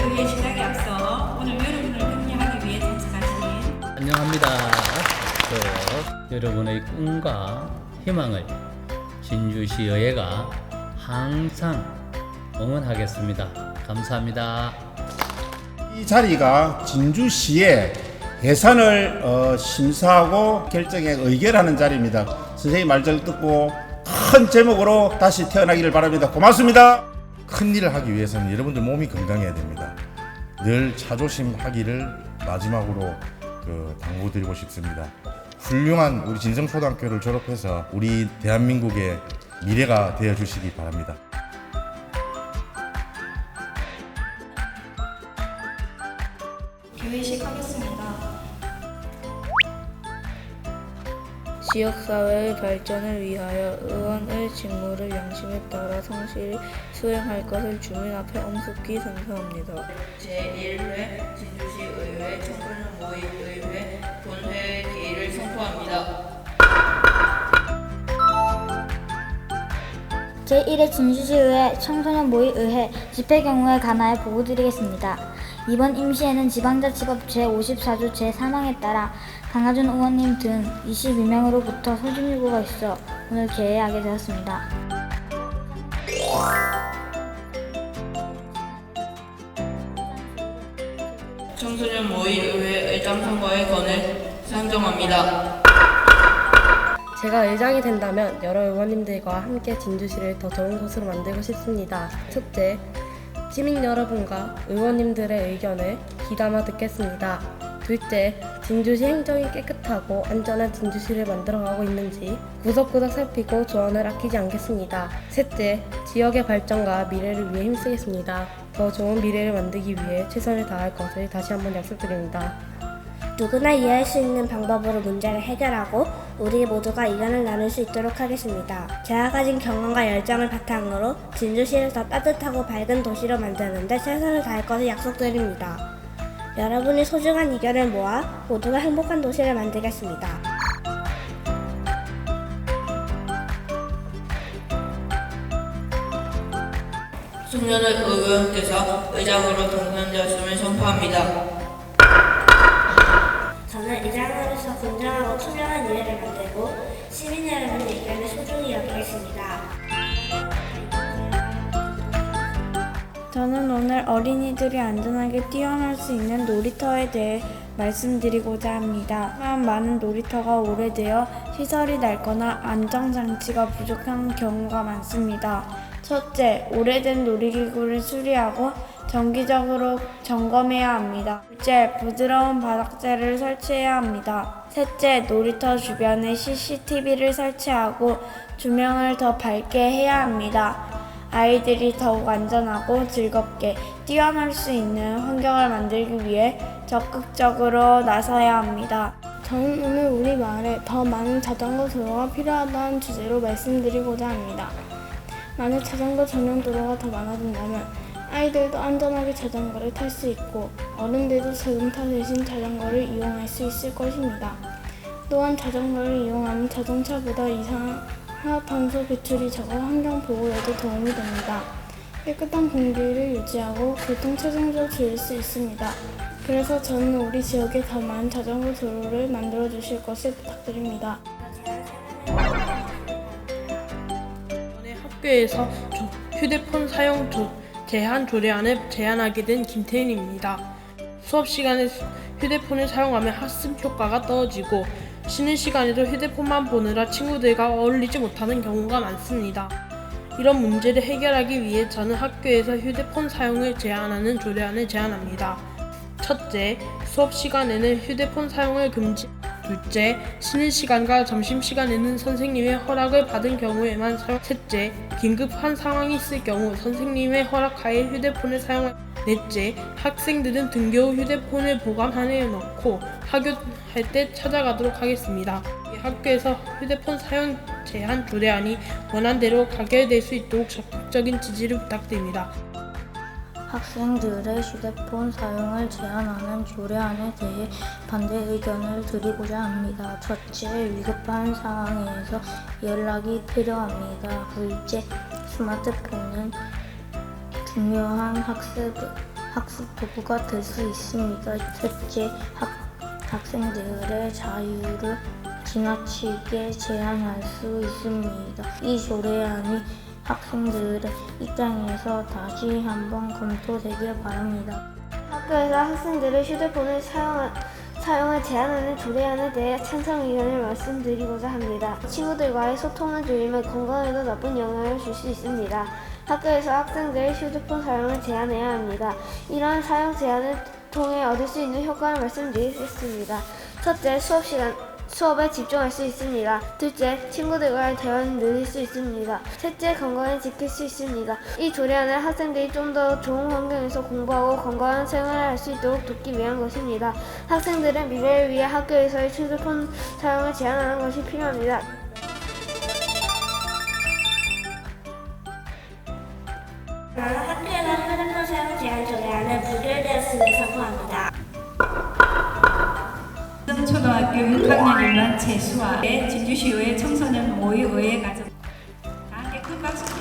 교육의 시작에 앞서 오늘 여러분을 격려하기 위해 참석하신 안녕합니다. 저 여러분의 꿈과 희망을 진주시의회가 항상 응원하겠습니다. 감사합니다. 이 자리가 진주시의 예산을 어, 심사하고 결정에 의결하는 자리입니다. 선생님 말잘 듣고 큰 제목으로 다시 태어나기를 바랍니다. 고맙습니다. 큰 일을 하기 위해서는 여러분들 몸이 건강해야 됩니다. 늘 차조심하기를 마지막으로 그 당부드리고 싶습니다. 훌륭한 우리 진성초등학교를 졸업해서 우리 대한민국의 미래가 되어 주시기 바랍니다. 개회식 하겠습니다. 지역사회의 발전을 위하여 의원의 직무를 양심에 따라 성실히 수행할 것을 주민 앞에 엄숙히 선서합니다. 제1회 진주시 의회 청소년 모임 의회 본회의 개의를 선포합니다. 제1회 진주시의회 청소년 모의의회 집회 경우에 관하여 보고드리겠습니다. 이번 임시회는 지방자치법 제54조 제3항에 따라 강하준 의원님 등 22명으로부터 소집 요구가 있어 오늘 개회하게 되었습니다. 청소년 모의 의회 의장 선거의 건을 상정합니다. 제가 의장이 된다면 여러 의원님들과 함께 진주시를 더 좋은 곳으로 만들고 싶습니다. 첫째, 시민 여러분과 의원님들의 의견을 귀담아 듣겠습니다. 둘째, 진주시 행정이 깨끗하고 안전한 진주시를 만들어가고 있는지 구석구석 살피고 조언을 아끼지 않겠습니다. 셋째, 지역의 발전과 미래를 위해 힘쓰겠습니다. 더 좋은 미래를 만들기 위해 최선을 다할 것을 다시 한번 약속드립니다. 누구나 이해할 수 있는 방법으로 문제를 해결하고 우리 모두가 의견을 나눌 수 있도록 하겠습니다. 제가 가진 경험과 열정을 바탕으로 진주시를 더 따뜻하고 밝은 도시로 만드는데 최선을 다할 것을 약속드립니다. 여러분의 소중한 의견을 모아 모두가 행복한 도시를 만들겠습니다. 송년회 의원께서 의장으로 당선되었음을 선포합니다. 저는 의장으로서 공정하고 투명한 의회를 만들고 시민 여러분의 의견을 소중히 여기겠습니다. 저는 오늘 어린이들이 안전하게 뛰어놀 수 있는 놀이터에 대해 말씀드리고자 합니다. 하지만 많은 놀이터가 오래되어 시설이 낡거나 안정장치가 부족한 경우가 많습니다. 첫째, 오래된 놀이기구를 수리하고 정기적으로 점검해야 합니다. 둘째, 부드러운 바닥재를 설치해야 합니다. 셋째, 놀이터 주변에 CCTV를 설치하고 조명을 더 밝게 해야 합니다. 아이들이 더욱 안전하고 즐겁게 뛰어놀 수 있는 환경을 만들기 위해 적극적으로 나서야 합니다. 저는 오늘 우리 마을에 더 많은 자전거 도로가 필요하다는 주제로 말씀드리고자 합니다. 만약 자전거 전용 도로가 더 많아진다면 아이들도 안전하게 자전거를 탈 수 있고 어른들도 자동차 대신 자전거를 이용할 수 있을 것입니다. 또한 자전거를 이용하면 자동차보다 이산 화탄소 배출이 적어 환경 보호에도 도움이 됩니다. 깨끗한 공기를 유지하고 교통체증도 줄일 수 있습니다. 그래서 저는 우리 지역에 더 많은 자전거 도로를 만들어 주실 것을 부탁드립니다. 이번에 학교에서 조- 휴대폰 사용 조- 제한 조례안을 제안하게 된 김태인입니다. 수업 시간에 휴대폰을 사용하면 학습 효과가 떨어지고 쉬는 시간에도 휴대폰만 보느라 친구들과 어울리지 못하는 경우가 많습니다. 이런 문제를 해결하기 위해 저는 학교에서 휴대폰 사용을 제한하는 조례안을 제안합니다. 첫째, 수업 시간에는 휴대폰 사용을 금지. 둘째, 쉬는 시간과 점심 시간에는 선생님의 허락을 받은 경우에만 사용. 셋째, 긴급한 상황이 있을 경우 선생님의 허락하에 휴대폰을 사용할. 넷째, 학생들은 등교 후 휴대폰을 보관함에 넣고 학교할 때 찾아가도록 하겠습니다. 이 학교에서 휴대폰 사용 제한 조례안이 원안대로 가결될 수 있도록 적극적인 지지를 부탁드립니다. 학생들의 휴대폰 사용을 제한하는 조례안에 대해 반대 의견을 드리고자 합니다. 첫째, 위급한 상황에서 연락이 필요합니다. 둘째, 스마트폰은 중요한 학습 학습 도구가 될 수 있습니다. 셋째, 학, 학생들의 자유를 지나치게 제한할 수 있습니다. 이 조례안이 학생들의 입장에서 다시 한번 검토되길 바랍니다. 학교에서 학생들의 휴대폰을 사용, 사용을 제한하는 조례안에 대해 찬성 의견을 말씀드리고자 합니다. 친구들과의 소통을 줄이면 건강에도 나쁜 영향을 줄 수 있습니다. 학교에서 학생들의 휴대폰 사용을 제한해야 합니다. 이러한 사용 제한을 통해 얻을 수 있는 효과를 말씀드리겠습니다. 첫째, 수업 시간 수업에 집중할 수 있습니다. 둘째, 친구들과의 대화를 늘릴 수 있습니다. 셋째, 건강을 지킬 수 있습니다. 이 조례안은 학생들이 좀 더 좋은 환경에서 공부하고 건강한 생활을 할 수 있도록 돕기 위한 것입니다. 학생들의 미래를 위해 학교에서의 휴대폰 사용을 제한하는 것이 필요합니다. 학교에서 휴대폰 사용 제한 조례안을 부결되었음을 선포합니다. 중고등학교 6학년 1반 재수와 진주시의 청소년 모의의회 가정 다 함께 큰 박수